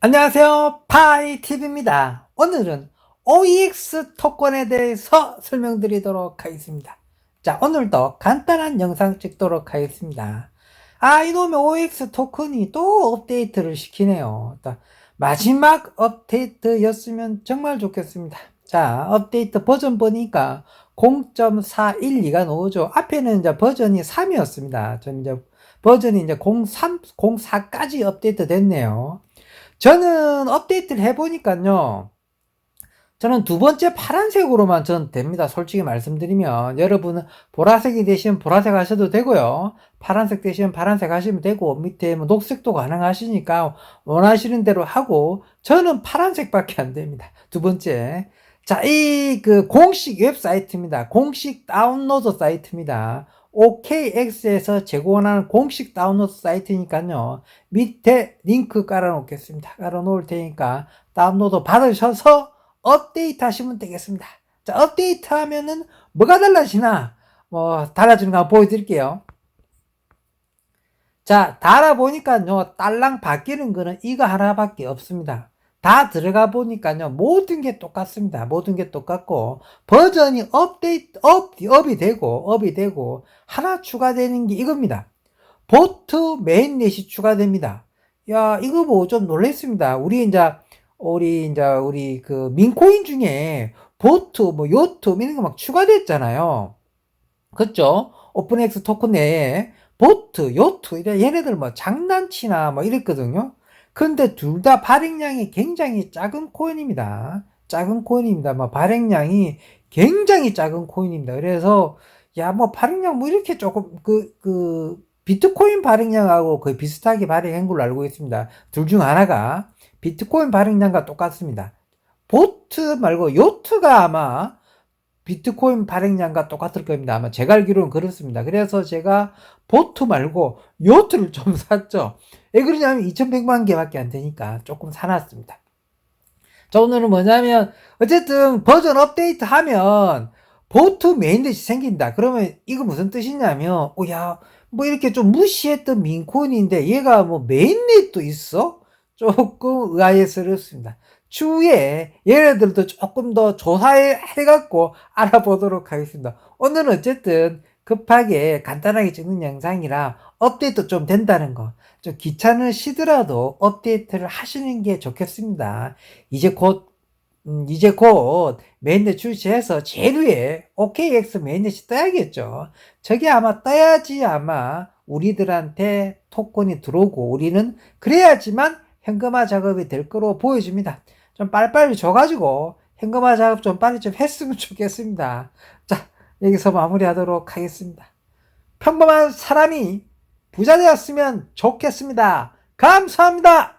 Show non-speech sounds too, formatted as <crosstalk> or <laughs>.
안녕하세요. 파이TV입니다. 오늘은 OEX 토큰에 대해서 설명드리도록 하겠습니다. 자, 오늘도 간단한 영상 찍도록 하겠습니다. 아, 이놈의 OEX 토큰이 또 업데이트를 시키네요. 또 마지막 업데이트였으면 정말 좋겠습니다. 자, 업데이트 버전 보니까 0.412가 나오죠. 앞에는 이제 버전이 3이었습니다. 전 이제 버전이 이제 03, 04까지 업데이트 됐네요. 저는 업데이트를 해보니까요. 저는 두 번째 파란색으로만 전 됩니다. 솔직히 말씀드리면. 여러분은 보라색이 되시면 보라색 하셔도 되고요. 파란색 되시면 파란색 하시면 되고, 밑에 뭐 녹색도 가능하시니까 원하시는 대로 하고, 저는 파란색밖에 안 됩니다. 두 번째. 자, 이 그 공식 웹사이트입니다. 공식 다운로드 사이트입니다. OKX에서 제공하는 공식 다운로드 사이트니까요. 밑에 링크 깔아 놓겠습니다. 깔아 놓을 테니까 다운로드 받으셔서 업데이트 하시면 되겠습니다. 자, 업데이트 하면은 뭐가 달라지나? 뭐, 달라지는 거 보여드릴게요. 자, 달아보니까요, 딸랑 바뀌는 거는 이거 하나밖에 없습니다. 다 들어가 보니까요, 모든 게 똑같습니다. 모든 게 똑같고, 버전이 업데이트, 업, 업이 되고, 업이 되고, 하나 추가되는 게 이겁니다. 보트 메인넷이 추가됩니다. 야, 이거 뭐좀 놀랬습니다. 우리 이제, 우리 이제, 우리 그 민코인 중에 보트, 뭐 요트, 이런 거 막 추가됐잖아요. 그쵸? 오픈엑스 토큰 내에 보트, 요트, 이래 얘네들 뭐 장난치나 뭐 이랬거든요. 근데 둘 다 발행량이 굉장히 작은 코인입니다. 작은 코인입니다. 뭐 발행량이 굉장히 작은 코인입니다. 그래서 야 뭐 발행량 뭐 이렇게 조금 그그 비트코인 발행량하고 거의 비슷하게 발행한 걸로 알고 있습니다. 둘 중 하나가 비트코인 발행량과 똑같습니다. 보트 말고 요트가 아마 비트코인 발행량과 똑같을 겁니다. 아마 제가 알기로는 그렇습니다. 그래서 제가 보트 말고 요트를 좀 <laughs> 샀죠. 왜 그러냐면 2100만 개밖에 안 되니까 조금 사놨습니다. 자, 오늘은 뭐냐면, 어쨌든 버전 업데이트 하면 보트 메인넷이 생긴다. 그러면 이거 무슨 뜻이냐면, 어, 야, 뭐 이렇게 좀 무시했던 민코인인데 얘가 뭐 메인넷도 있어? 조금 의아해스럽습니다. 추후에 얘네들도 조금 더 조사해갖고 알아보도록 하겠습니다. 오늘은 어쨌든 급하게 간단하게 찍는 영상이라 업데이트 좀 된다는 거. 좀 귀찮으시더라도 업데이트를 하시는 게 좋겠습니다. 이제 곧, 음, 이제 곧 메인넷 출시해서 제일 위에 OKX 메인넷이 떠야겠죠. 저게 아마 떠야지 아마 우리들한테 토큰이 들어오고 우리는 그래야지만 현금화 작업이 될 거로 보여집니다. 좀 빨리빨리 줘가지고 현금화 작업 좀 빨리 좀 했으면 좋겠습니다. 자, 여기서 마무리하도록 하겠습니다. 평범한 사람이 부자 되었으면 좋겠습니다. 감사합니다.